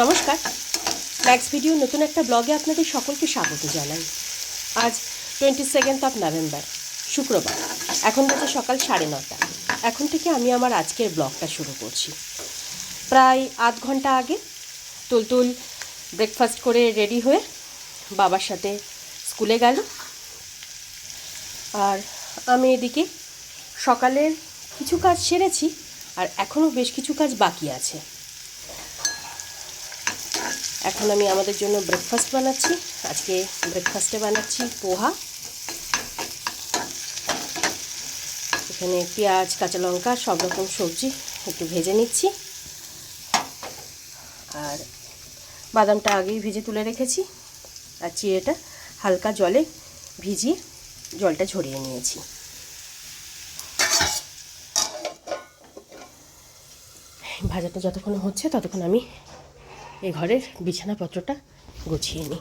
নমস্কার। Max video নতুন একটা ব্লগে আপনাদের সকলকে স্বাগত জানাই। আজ টোয়েন্টি সেকেন্ড অফ নভেম্বর শুক্রবার। এখন বাজে সকাল সাড়ে নটা এখন থেকে আমি আমার আজকের ব্লগটা শুরু করছি। প্রায় আধ ঘণ্টা আগে তুলতুল ব্রেকফাস্ট করে রেডি হয়ে বাবার সাথে স্কুলে গেল। আর আমি এদিকে সকালের কিছু কাজ সেরেছি, আর এখনও বেশ কিছু কাজ বাকি আছে। এখন আমি আমাদের জন্য ব্রেকফাস্ট বানাচ্ছি। আজকে ব্রেকফাস্টে বানাচ্ছি পোহা। এখানে পেঁয়াজ, কাঁচা লঙ্কা, সব রকম সবজি একটু ভেজে নিচ্ছি। আর বাদামটা আগেই ভেজে তুলে রেখেছি। আর চিড়েটা হালকা জলে ভিজিয়ে জলটা ঝরিয়ে নিয়েছি। ভাজাটা যতক্ষণ হচ্ছে ততক্ষণ আমি এই ঘরের বিছানাপত্রটা গুছিয়ে নিই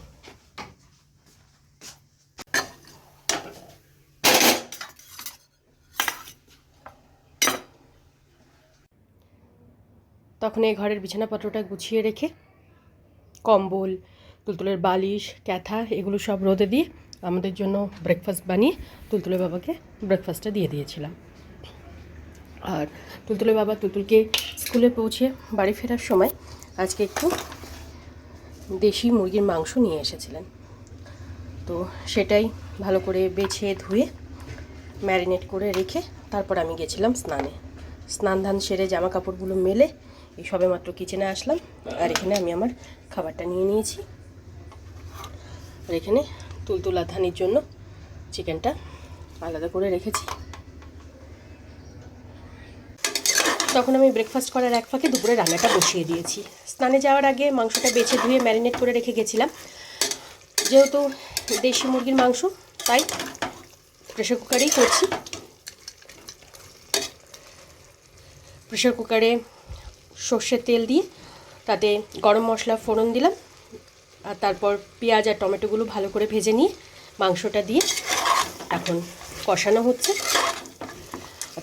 তখন এই ঘরের বিছানাপত্রটা গুছিয়ে রেখে কম্বল, তুলতুলের বালিশ, ক্যাথা এগুলো সব রোদে দিয়ে আমাদের জন্য ব্রেকফাস্ট বানিয়ে তুলতুলের বাবাকে ব্রেকফাস্টটা দিয়ে দিয়েছিলাম। আর তুলতুলের বাবা তুলতুলকে স্কুলে পৌঁছে বাড়ি ফেরার সময় আজকে একটু দেশি মুরগির মাংস নিয়ে এসেছিলেন। তো সেটাই ভালো করে বেছে ধুয়ে ম্যারিনেট করে রেখে তারপর আমি গেছিলাম স্নানে। স্নান ধান সেরে জামা কাপড়গুলো মেলে এই সবে মাত্র কিচেনে আসলাম। আর এখানে আমি আমার খাবারটা নিয়ে নিয়েছি। আর এখানে তুলতুলা ধানির জন্য চিকেনটা আলাদা করে রেখেছি। তখন আমি ব্রেকফাস্ট করার এক ফাঁকে দুপুরে রান্নাটা বসিয়ে দিয়েছি। স্নানে যাওয়ার আগে মাংসটা বেছে ধুয়ে ম্যারিনেট করে রেখে গেছিলাম। যেহেতু দেশি মুরগির মাংস, তাই প্রেশার কুকারেই করছি। প্রেশার কুকারে সর্ষের তেল দিয়ে তাতে গরম মশলা, ফোড়ন দিলাম। আর তারপর পেঁয়াজ আর টমেটোগুলো ভালো করে ভেজে নিয়ে মাংসটা দিয়ে এখন কষানো হচ্ছে।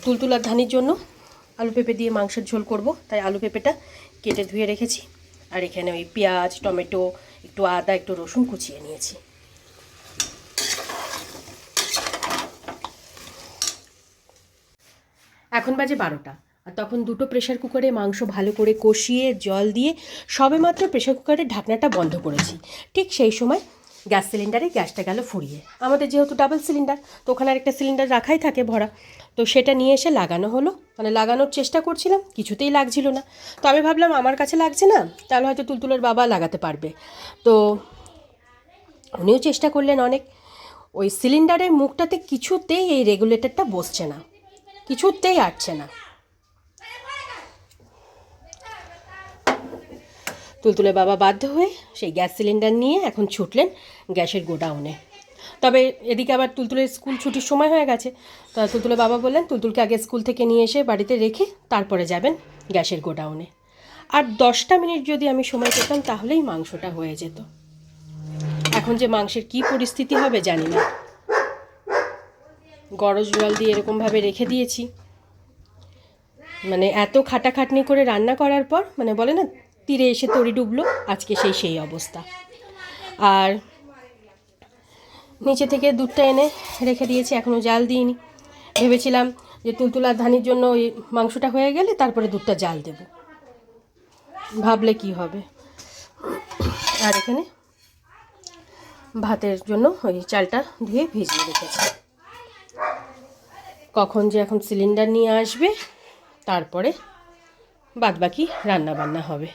তুলতুলার ধানির জন্য আলু পেঁপে দিয়ে মাংসের ঝোল করব, তাই আলু পেঁপেটা কেটে ধুয়ে রেখেছি। আর এখানে ওই পেঁয়াজ, টমেটো, একটু আদা, একটু রসুন কুচিয়ে নিয়েছি। এখন বাজে বারোটা, আর তখন দুটো প্রেশার কুকারে মাংস ভালো করে কষিয়ে, জল দিয়ে সবেমাত্র প্রেশার কুকারের ঢাকনাটা বন্ধ করেছি। ঠিক সেই সময় গ্যাস সিলিন্ডারে গ্যাসটা গেল ফুরিয়ে। আমাদের যেহেতু ডাবল সিলিন্ডার তো ওখানে আরেকটা সিলিন্ডার রাখাই থাকে ভরা। তো সেটা নিয়ে এসে লাগানো হলো। মানে লাগানোর চেষ্টা করছিলাম, কিছুতেই লাগছিল না। তো আমি ভাবলাম, আমার কাছে লাগছে না, তাহলে হয়তো তুলতুলের বাবা লাগাতে পারবে। তো উনিও চেষ্টা করলেন অনেক। ওই সিলিন্ডারের মুখটাতে কিছুতেই এই রেগুলেটরটা বসছে না। কিছুতেই আটছে না। তুলতুলে বাবা বাধ্য হয়ে সেই গ্যাস সিলিন্ডার নিয়ে এখন ছুটলেন গ্যাসের গোডাউনে। তবে এদিকে আবার তুলতুলের স্কুল ছুটির সময় হয়ে গেছে। তা তুলতুলে বাবা বললেন, তুলতুলকে আগে স্কুল থেকে নিয়ে এসে বাড়িতে রেখে তারপরে যাবেন গ্যাসের গোডাউনে। আর দশটা মিনিট যদি আমি সময় পেতাম, তাহলেই মাংসটা হয়ে যেত। এখন যে মাংসের কি পরিস্থিতি হবে জানি না। গরজ জল দিয়ে এরকমভাবে রেখে দিয়েছি। মানে এত খাটাখাটনি করে রান্না করার পর মানে বলে না তীরে এসে তরি ডুবলো, আজকে সেই সেই অবস্থা। আর নিচে থেকে দুধটা এনে রেখে দিয়েছি এখনও জাল দিইনি। ভেবেছিলাম যে তুলতুলার ধানির জন্য ওই মাংসটা হয়ে গেলে তারপরে দুধটা জাল দেব। ভাবলে কি হবে? আর এখানে ভাতের জন্য ওই চালটা ধুয়ে ভিজিয়ে রেখেছি। কখন যে এখন সিলিন্ডার নিয়ে আসবে, তারপরে বাদবাকি রান্না বান্না হবে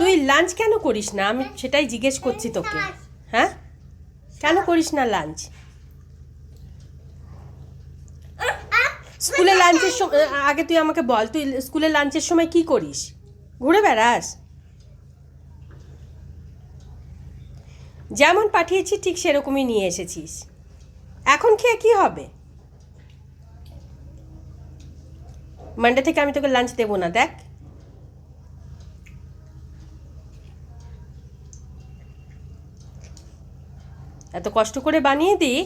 তুই লাঞ্চ কেন করিস না? আমি সেটাই জিজ্ঞেস করছি তোকে। হ্যাঁ? কেন করিস না লাঞ্চ? স্কুলে লাঞ্চের সময় আগে তুই আমাকে বল, তুই স্কুলে লাঞ্চের সময় কি করিস? ঘুরে বেড়াস? যেমন পাঠিয়েছি, ঠিক সেরকমই নিয়ে এসেছিস। এখন খেয়ে কি হবে? মানডে থেকে আমি তোকে লাঞ্চ দেবো না, দেখ। এত কষ্ট করে বানিয়ে দিই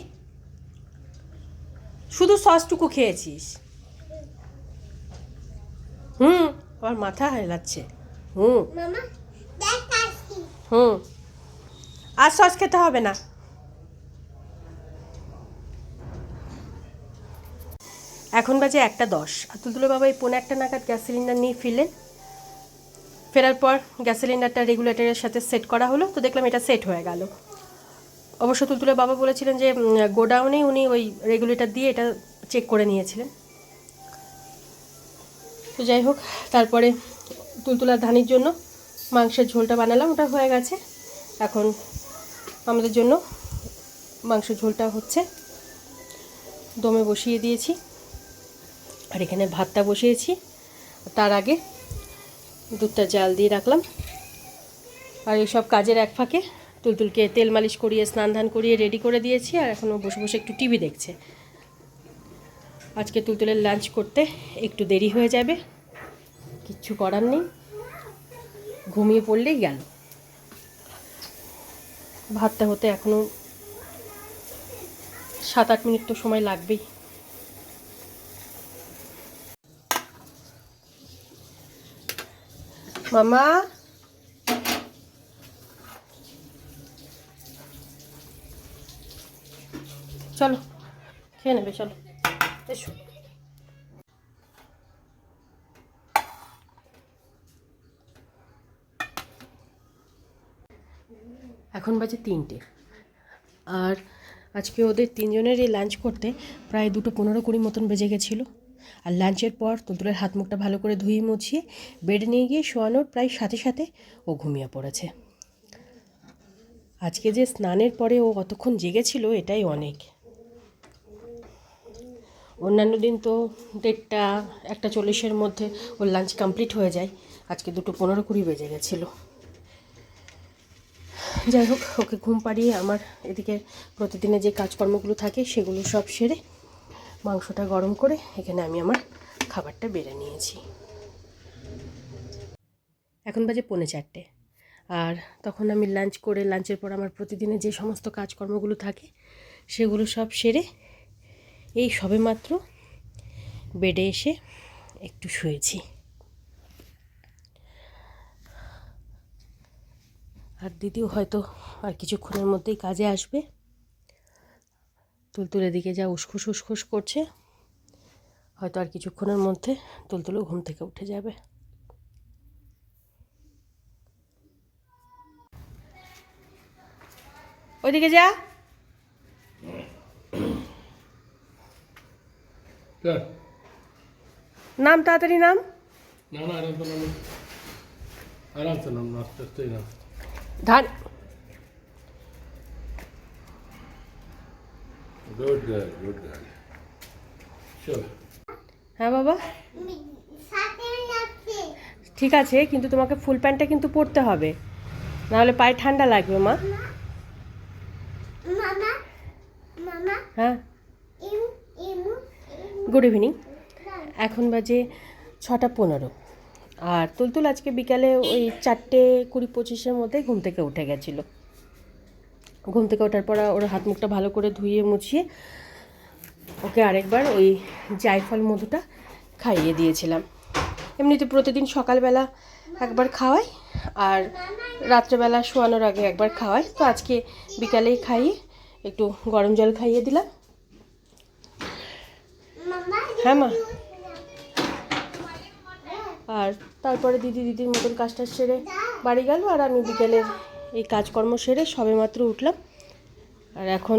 শুধু সসটুকু খেয়েছিস। হুম আমার মাথা হেলাচ্ছে। হুম। হুম। আর সস খেতে হবে না। এখন বাজে একটা দশ। আর তুলতুলো বাবা এই পৌনে একটা নাগাদ গ্যাস সিলিন্ডার নিয়ে ফিরলেন ফেরার পর গ্যাস সিলিন্ডারটা রেগুলেটরের সাথে সেট করা হলো তো দেখলাম এটা সেট হয়ে গেল। অবশ্য তুলতুলে বাবা বলেছিলেন যে গোডাউনেই উনি ওই রেগুলেটর দিয়ে এটা চেক করে নিয়েছিলেন। তো যাই হোক, তারপরে তুলতুলার ধানির জন্য মাংসের ঝোলটা বানালাম, ওটা হয়ে গেছে। এখন আমাদের জন্য মাংসের ঝোলটা হচ্ছে। দমে বসিয়ে দিয়েছি। আর এখানে ভাতটা বসিয়েছি। তার আগে দুধটা জাল দিয়ে রাখলাম। আর এইসব কাজের এক ফাঁকে তুলতুলকে তেল মালিশ করিয়ে, স্নান ধান করিয়ে রেডি করে দিয়েছি আর এখনও বসে বসে একটু টিভি দেখছে। আজকে তুলতুলের লাঞ্চ করতে একটু দেরি হয়ে যাবে। কিচ্ছু করার নেই। ঘুমিয়ে পড়লেই গেল। ভাতটা হতে এখনও সাত আট মিনিট তো সময় লাগবেই। মামা চলো, খেয়ে নেবে, চলো। এসো। এখন বাজে তিনটে। আর আজকে ওদের তিনজনেরই লাঞ্চ করতে প্রায় দুটো পনেরো কুড়ি মতন বেজে গেছিল। আর লাঞ্চের পর তুলতুলের হাত মুখটা ভালো করে ধুয়ে মুছিয়ে বেডে নিয়ে গিয়ে শোয়ানোর প্রায় সাথে সাথে ও ঘুমিয়ে পড়েছে। আজকে যে স্নানের পরে ও কতক্ষণ জেগেছিল, এটাই অনেক। অন্যান্য দিন তো দেড়টা, একটা চল্লিশের মধ্যে ওর লাঞ্চ কমপ্লিট হয়ে যায়। আজকে দুটো পনেরো কুড়ি বেজে গেছিল। যাই হোক, ওকে ঘুম পাড়িয়ে আমার এদিকে প্রতিদিনে যে কাজকর্মগুলো থাকে সেগুলো সব সেরে মাংসটা গরম করে এখানে আমি আমার খাবারটা বেড়ে নিয়েছি। এখন বাজে পৌনে চারটে। আর তখন আমি লাঞ্চ করে লাঞ্চের পর আমার প্রতিদিনে যে সমস্ত কাজকর্মগুলো থাকে সেগুলো সব সেরে এই সবেমাত্র বেডে এসে একটু শুয়েছি। আর দিদিও হয়তো আর কিছুক্ষণের মধ্যেই কাজে আসবে। তুলতুলের দিকে যা উসখুস উসখুস করছে, হয়তো আর কিছুক্ষণের মধ্যে তুলতুলো ঘুম থেকে উঠে যাবে। ওইদিকে যা। নাম তাড়াতাড়ি নাম? না না তো নাম নাম আস্তে আস্তে নাম। ধান গুড গার্ল গুড গার্ল হ্যাঁ বাবা? ঠিক আছে কিন্তু তোমাকে ফুল প্যান্টটা কিন্তু পরতে হবে। নাহলে পায়ে ঠান্ডা লাগবে মা। হ্যাঁ? গুড ইভিনিং এখন বাজে ছটা পনেরো। আর তুলতুল আজকে বিকালে ওই চারটে কুড়ি পঁচিশের মধ্যে ঘুম থেকে উঠে গেছিল। ঘুম থেকে ওঠার পর ওর হাত মুখটা ভালো করে ধুয়ে মুছিয়ে ওকে আরেকবার ওই জায়ফল মধুটা খাইয়ে দিয়েছিলাম। এমনিতে প্রতিদিন সকালবেলা একবার খাওয়াই আর রাত্রেবেলা শোয়ানোর আগে একবার খাওয়াই। তো আজকে বিকালেই খাইয়ে একটু গরম জল খাইয়ে দিলাম। হ্যাঁ মা। আর তারপরে দিদি দিদির মতন কাজটা সেরে বাড়ি গেল, আর আমি বিকেলের এই কাজকর্ম সেরে সবেমাত্র উঠলাম। আর এখন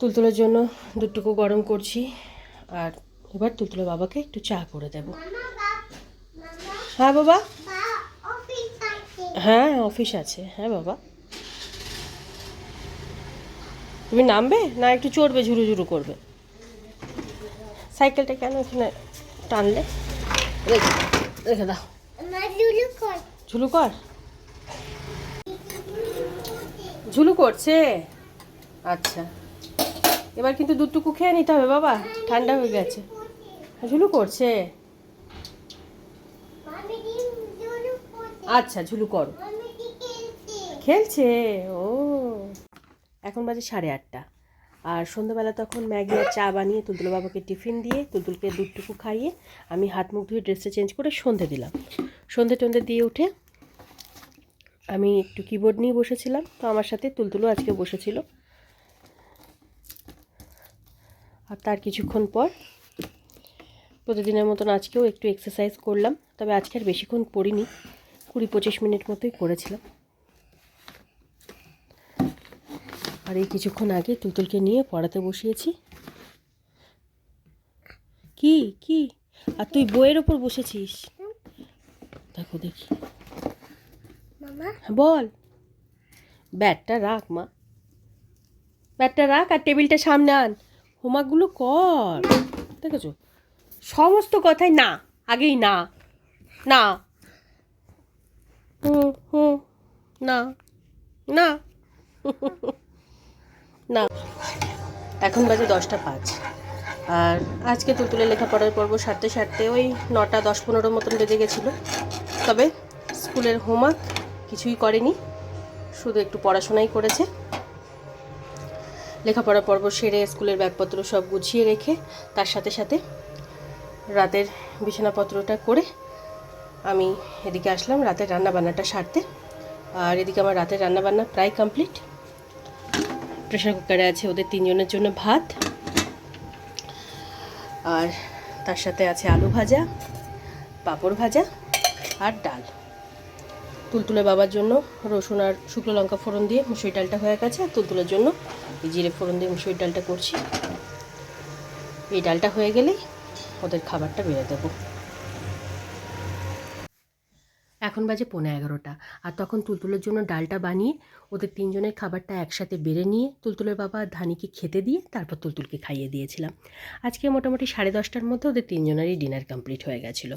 তুলতুলের জন্য দুটুকু গরম করছি, আর এবার তুলতুলের বাবাকে একটু চা করে দেব। হ্যাঁ বাবা? হ্যাঁ অফিস আছে। হ্যাঁ বাবা? তুমি নামবে না একটু চড়বে, ঝুরু ঝুরু করবে? সাইকেলটা কেন এখানে টানলে? রেখে দাও ঝুলু কর। ঝুলু করছে? আচ্ছা। এবার কিন্তু দুধটুকু খেয়ে নিতে হবে বাবা ঠান্ডা হয়ে গেছে। ঝুলু করছে? আচ্ছা ঝুলু করো। আমি কি খেলছি। খেলছে? ও। এখন বাজে সাড়ে আটটা। আর সন্ধ্যাবেলা তখন ম্যাগি আর চা বানিয়ে তুলতুল বাবাকে টিফিন দিয়ে তুলতুলকে দুধটুকু খাইয়ে আমি হাত মুখ ধুয়ে ড্রেসটা চেঞ্জ করে সন্ধে দিলাম। সন্ধে টন্ধে দিয়ে উঠে আমি একটু কিবোর্ড নিয়ে বসেছিলাম। তো আমার সাথে তুলতুলও আজকে বসেছিল। আর তার কিছুক্ষণ পর প্রতিদিনের মতন আজকেও একটু এক্সারসাইজ করলাম। তবে আজকে আর বেশিক্ষণ করিনি কুড়ি পঁচিশ মিনিট মতোই করেছিলাম আর এই কিছুক্ষণ আগে তুতুলকে নিয়ে পড়াতে বসিয়েছি। কি কি? আর তুই বইয়ের ওপর বসেছিস? দেখো দেখি। হ্যাঁ, বল। ব্যাটটা রাখ মা। ব্যাটটা রাখ আর টেবিলটা সামনে আন। হোমওয়ার্কগুলো কর। দেখেছ? সমস্ত কথাই না আগেই না। না। হুম হুম। না। না। না। এখন বাজে দশটা পাঁচ। আর আজকে তুলতুলে লেখাপড়ার পর্ব সারতে সারতে ওই নটা দশ পনেরো মতন বেজে গেছিল। তবে স্কুলের হোমওয়ার্ক কিছুই করেনি। শুধু একটু পড়াশোনাই করেছে। লেখাপড়া পর্ব সেরে স্কুলের ব্যাগপত্র সব গুছিয়ে রেখে তার সাথে সাথে রাতের বিছানাপত্রটা করে আমি এদিকে আসলাম রাতের রান্নাবান্নাটা সারতে। আর এদিকে আমার রাতের রান্নাবান্না প্রায় কমপ্লিট। প্রেশার কুকারে আছে ওদের তিনজনের জন্য ভাত। আর তার সাথে আছে আলু ভাজা, পাঁপড় ভাজা আর ডাল। তুলতুলে বাবার জন্য রসুন আর শুকনো লঙ্কা ফোড়ন দিয়ে মুসুরি ডালটা হয়ে গেছে। আর তুলতুলের জন্য জিরে ফোড়ন দিয়ে মুসুরি ডালটা করছি। এই ডালটা হয়ে গেলেই ওদের খাবারটা বেড়ে দেবো। এখন বাজে পৌনে এগারোটা। আর তখন তুলতুলের জন্য ডালটা বানিয়ে ওদের তিনজনের খাবারটা একসাথে বেড়ে নিয়ে তুলতুলের বাবা ধানিকে খেতে দিয়ে তারপর তুলতুলকে খাইয়ে দিয়েছিলাম। আজকে মোটামুটি সাড়ে দশটার মধ্যে ওদের তিনজনেরই ডিনার কমপ্লিট হয়ে গেছিল।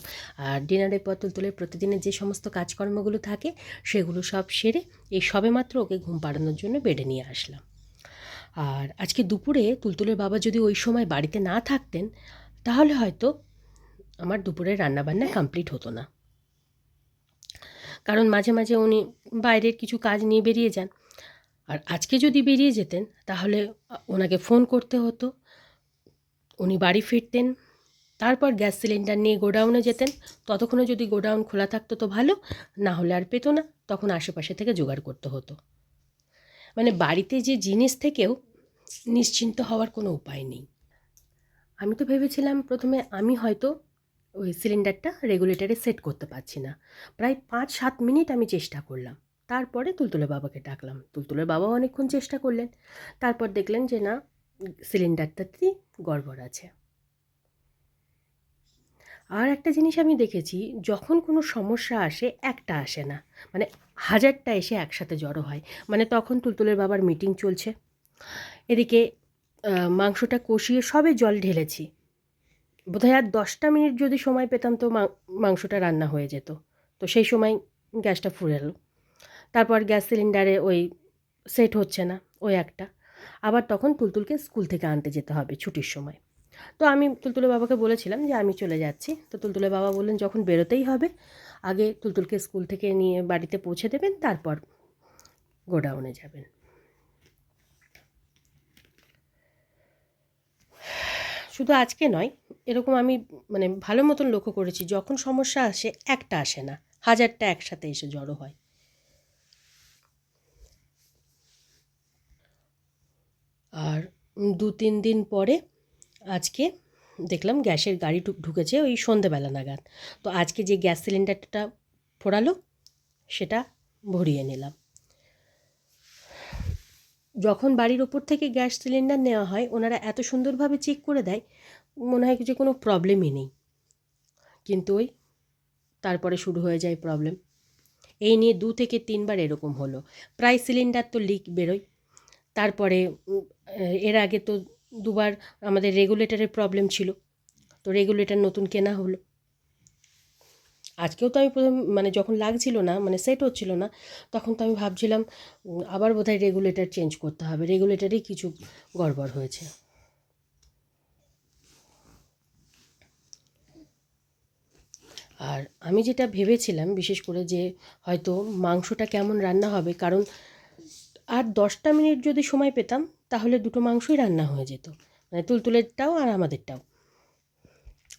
আর ডিনারের পর তুলতুলের প্রতিদিনের যে সমস্ত কাজকর্মগুলো থাকে, সেগুলো সব সেরে এই সবে মাত্র ওকে ঘুম পাড়ানোর জন্য বেডে নিয়ে আসলাম। আর আজকে দুপুরে তুলতুলের বাবা যদি ওই সময় বাড়িতে না থাকতেন, তাহলে হয়তো আমার দুপুরের রান্নাবান্না কমপ্লিট হতো না। কারণ মাঝে মাঝে উনি বাইরের কিছু কাজ নিয়ে বেরিয়ে যান। আর আজকে যদি বেরিয়ে যেতেন, তাহলে ওনাকে ফোন করতে হতো, উনি বাড়ি ফিরতেন, তারপর গ্যাস সিলিন্ডার নিয়ে গোডাউনে যেতেন, ততক্ষণে যদি গোডাউন খোলা থাকতো তো ভালো, না হলে আর পেতো না, তখন আশেপাশে থেকে জোগাড় করতে হতো। মানে বাড়িতে যে জিনিস থেকেও নিশ্চিন্ত হওয়ার কোনো উপায় নেই। আমি তো ভেবেছিলাম প্রথমে আমি হয়তো ওই সিলিন্ডারটা রেগুলেটরে সেট করতে পারছি না। প্রায় পাঁচ সাত মিনিট আমি চেষ্টা করলাম। তারপরে তুলতুলে বাবাকে ডাকলাম। তুলতুলের বাবাও অনেকক্ষণ চেষ্টা করলেন। তারপর দেখলেন যে, না সিলিন্ডারটাতেই গড়বড় আছে। আর একটা জিনিস আমি দেখেছি, যখন কোনো সমস্যা আসে, একটা আসে না। মানে হাজারটা এসে একসাথে জড়ো হয়। মানে তখন তুলতুলের বাবার মিটিং চলছে। এদিকে মাংসটা কষিয়ে সবে জল ঢেলেছি। বোধহয় আর দশটা মিনিট যদি সময় পেতাম তো মাংসটা রান্না হয়ে যেত। তো সেই সময় গ্যাসটা ফুরেলো তারপর গ্যাস সিলিন্ডারে ওই সেট হচ্ছে না, ওই একটা। আবার তখন তুলতুলকে স্কুল থেকে আনতে যেতে হবে ছুটির সময়। তো আমি তুলতুলের বাবাকে বলেছিলাম যে আমি চলে যাচ্ছি। তো তুলতুলের বাবা বললেন, যখন বেরোতেই হবে, আগে তুলতুলকে স্কুল থেকে নিয়ে বাড়িতে পৌঁছে দেবেন, তারপর গোডাউনে যাবেন। শুধু আজকে নয়, এরকম আমি মানে ভালো মতন লক্ষ্য করেছি, যখন সমস্যা আসে, একটা আসে না। হাজারটা একসাথে এসে জড়ো হয়। আর দু তিন দিন পরে আজকে দেখলাম গ্যাসের গাড়ি ঢুকেছে ওই সন্ধেবেলা নাগাদ। তো আজকে যে গ্যাস সিলিন্ডারটা ফোরালো সেটা ভরিয়ে নিলাম। যখন বাড়ির ওপর থেকে গ্যাস সিলিন্ডার নেওয়া হয়, ওনারা এত সুন্দরভাবে চেক করে দেয়, মনে হয় যে কোনো প্রবলেমই নেই। কিন্তু ওই তারপরে শুরু হয়ে যায় প্রবলেম এই নিয়ে দু থেকে তিনবার এরকম হলো। প্রায় সিলিন্ডার তো লিক বেরোয়। তারপরে এর আগে তো দুবার আমাদের রেগুলেটরের প্রবলেম ছিল। তো রেগুলেটর নতুন কেনা হলো। আজকেও তো আমি প্রথম মানে যখন লাগছিল না মানে সেট হচ্ছিল না, তখন তো আমি ভাবছিলাম আবার বোধহয় রেগুলেটর চেঞ্জ করতে হবে। রেগুলেটরেই কিছু গড়বড় হয়েছে। আর আমি যেটা ভেবেছিলাম, বিশেষ করে যে হয়তো মাংসটা কেমন রান্না হবে, কারণ আর দশটা মিনিট যদি সময় পেতাম, তাহলে দুটো মাংসই রান্না হয়ে যেত। মানে তুলতুলেরটাও আর আমাদেরটাও।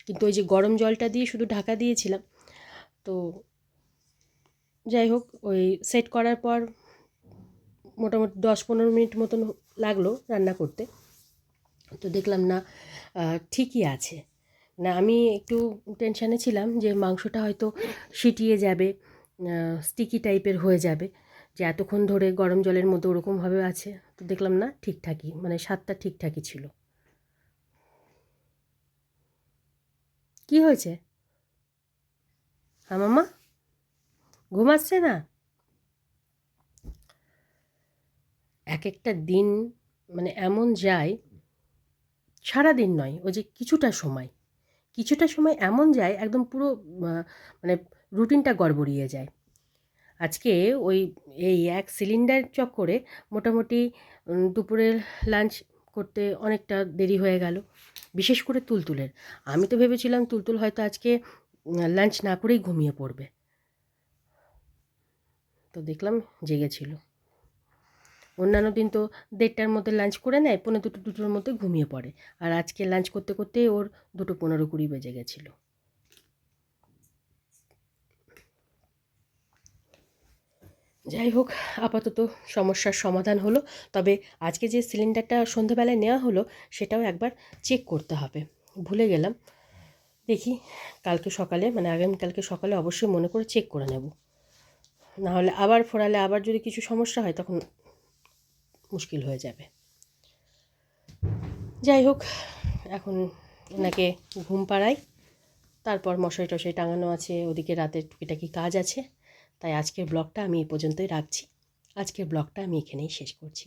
কিন্তু ওই যে গরম জলটা দিয়ে শুধু ঢাকা দিয়েছিলাম তো যাই হোক ওই সেট করার পর মোটামুটি দশ পনেরো মিনিট মতন লাগল রান্না করতে। তো দেখলাম না ঠিকই আছে। না, আমি একটু টেনশানে ছিলাম যে মাংসটা হয়তো সিটিয়ে যাবে স্টিকি টাইপের হয়ে যাবে, যে এতক্ষণ ধরে গরম জলের মধ্যে ওরকমভাবে আছে। তো দেখলাম না, ঠিকঠাকই মানে স্বাদটা ঠিকঠাকই ছিল। কি হয়েছে? হ্যাঁ মামা ঘুম আসছে না? এক একটা দিন মানে এমন যায় সারা দিন নয়, ওই যে কিছুটা সময় কিছুটা সময় এমন যায়, একদম পুরো মানে রুটিনটা গড়বড়িয়ে যায়। আজকে ওই, এই এক সিলিন্ডার চক্করে মোটামুটি দুপুরের লাঞ্চ করতে অনেকটা দেরি হয়ে গেল, বিশেষ করে তুলতুলের। আমি তো ভেবেছিলাম তুলতুল হয়তো আজকে লাঞ্চ না করেই ঘুমিয়ে পড়বে। তো দেখলাম জেগেছিল অন্যান্য দিন তো দেড়টার মধ্যে লাঞ্চ করে নেয় পনেরো দুটো, দুটোর মধ্যে ঘুমিয়ে পড়ে। আর আজকে লাঞ্চ করতে করতে ওর দুটো পনেরো কুড়ি বেজে গেছিল। যাই হোক, আপাতত সমস্যার সমাধান হলো। তবে আজকে যে সিলিন্ডারটা সন্ধেবেলায় নেওয়া হলো, সেটাও একবার চেক করতে হবে। ভুলে গেলাম। দেখি কালকে সকালে মানে আগামীকালকে সকালে অবশ্যই মনে করে চেক করে নেব। নাহলে আবার ফোরালে আবার যদি কিছু সমস্যা হয় তখন মুশকিল হয়ে যাবে। যাই হোক, এখন ওনাকে ঘুম পাড়াই, তারপর মশারি টশারি টাঙানো আছে, ওদিকে রাতের টুকিটাকি কাজ আছে, তাই আজকের ব্লগটা আমি এই পর্যন্তই রাখছি। আজকের ব্লগটা আমি এখানেই শেষ করছি।